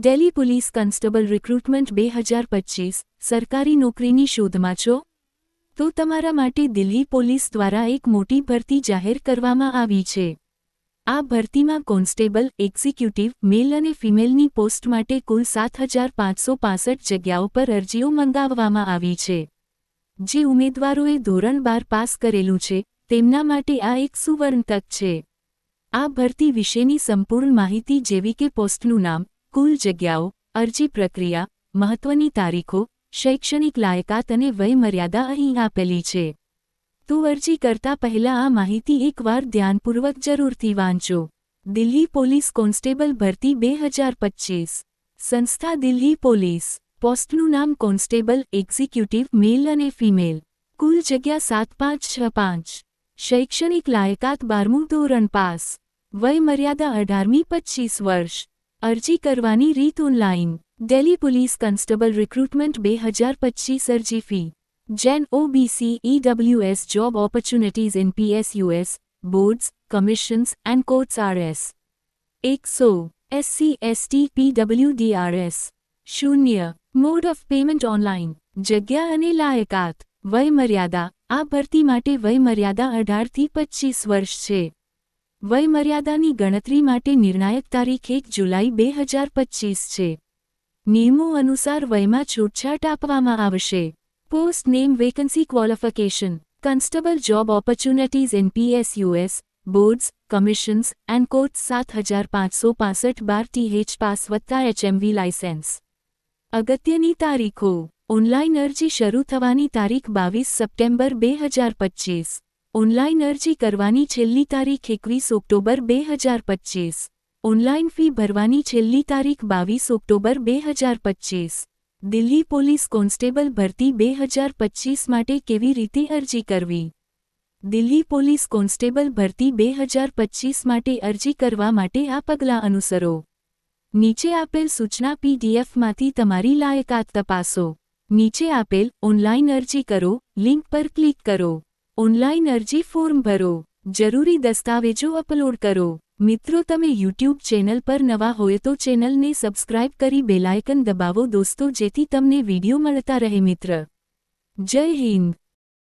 Delhi police constable recruitment બે હજાર પચીસ, સરકારી નોકરીની શોધમાં છો? તો તમારા માટે દિલ્હી પોલીસ દ્વારા એક મોટી ભરતી જાહેર કરવામાં આવી છે. આ ભરતીમાં કોન્સ્ટેબલ, એક્ઝિક્યુટિવ, મેલ અને ફિમેલની પોસ્ટ માટે કુલ સાત હજાર પાંચસો પાસઠ જગ્યાઓ પર અરજીઓ મંગાવવામાં આવી છે. જે ઉમેદવારોએ ધોરણ બાર પાસ કરેલું છે, તેમના માટે આ એક સુવર્ણ તક છે. આ ભરતી વિશેની સંપૂર્ણ માહિતી જેવી કે પોસ્ટનું નામ કુલ જગ્યાઓ, અરજી પ્રક્રિયા, મહત્વની તારીખો, શૈક્ષણિક લાયકાત અને વયમર્યાદા અહીં આપેલી છે. તો અરજી કરતા પહેલા આ માહિતી એકવાર ધ્યાનપૂર્વક જરૂરથી વાંચો. દિલ્હી પોલીસ કોન્સ્ટેબલ ભરતી બે હજાર પચીસ. સંસ્થા દિલ્હી પોલીસ. પોસ્ટનું નામ કોન્સ્ટેબલ, એક્ઝિક્યુટિવ, મેલ અને ફિમેલ. કુલ જગ્યા સાત પાંચ છ પાંચ. શૈક્ષણિક લાયકાત બારમું ધોરણ પાસ. વયમર્યાદા અઢારમી પચ્ચીસ વર્ષ. અરજી કરવાની રીત online Delhi police constable recruitment બે હજાર પચીસ અરજી fee. Gen OBC EWS job opportunities in PSUs boards, commissions and courts RS એકસો. એસસી એસટી પીડબ્લ્યુડીઆરએસ શૂન્ય. મોડ ઓફ પેમેન્ટ ઓનલાઇન જગ્યા અને લાયકાત. વયમર્યાદા. આ ભરતી માટે વયમર્યાદા અઢારથી પચ્ચીસ વર્ષ છે. વયમર્યાદાની ગણતરી માટે નિર્ણાયક તારીખ એક જુલાઈ બે હજાર પચીસ છે. નિયમો અનુસાર વયમાં છૂટછાટ આપવામાં આવશે. Post name vacancy qualification constable job opportunities in PSUs boards commissions and courts સાત હજાર પાંચસો પાસઠ બાર ટીએચ પાસ વત્તા એચએમવી લાયસન્સ અગત્યની તારીખો ઓનલાઇન અરજી શરૂ થવાની તારીખ બાવીસ સપ્ટેમ્બર બે હજાર પચીસ. ઓનલાઇન અરજી કરવાની છેલ્લી તારીખ એકવીસ ઓક્ટોબર બે હજાર પચીસ. ઓનલાઇન ફી ભરવાની છેલ્લી તારીખ બાવીસ ઓક્ટોબર બે હજાર પચીસ. દિલ્હી પોલીસ કોન્સ્ટેબલ ભરતી બે હજાર પચીસ માટે કેવી રીતે અરજી કરવી? દિલ્હી પોલીસ કોન્સ્ટેબલ ભરતી બે હજાર પચીસ માટે અરજી કરવા માટે આ પગલાં અનુસરો. નીચે આપેલ સૂચના પીડીએફમાંથી તમારી લાયકાત તપાસો. નીચે આપેલ ઓનલાઇન અરજી કરો, લિંક પર ક્લિક કરો. ઓનલાઇન અરજી ફોર્મ ભરો. જરૂરી દસ્તાવેજો અપલોડ કરો. મિત્રો, તમે યુટ્યુબ ચેનલ પર નવા હોય તો ચેનલને સબસ્ક્રાઇબ કરી બેલાયકન દબાવો દોસ્તો, જેથી તમને વીડિયો મળતા રહે મિત્ર. જય હિન્દ.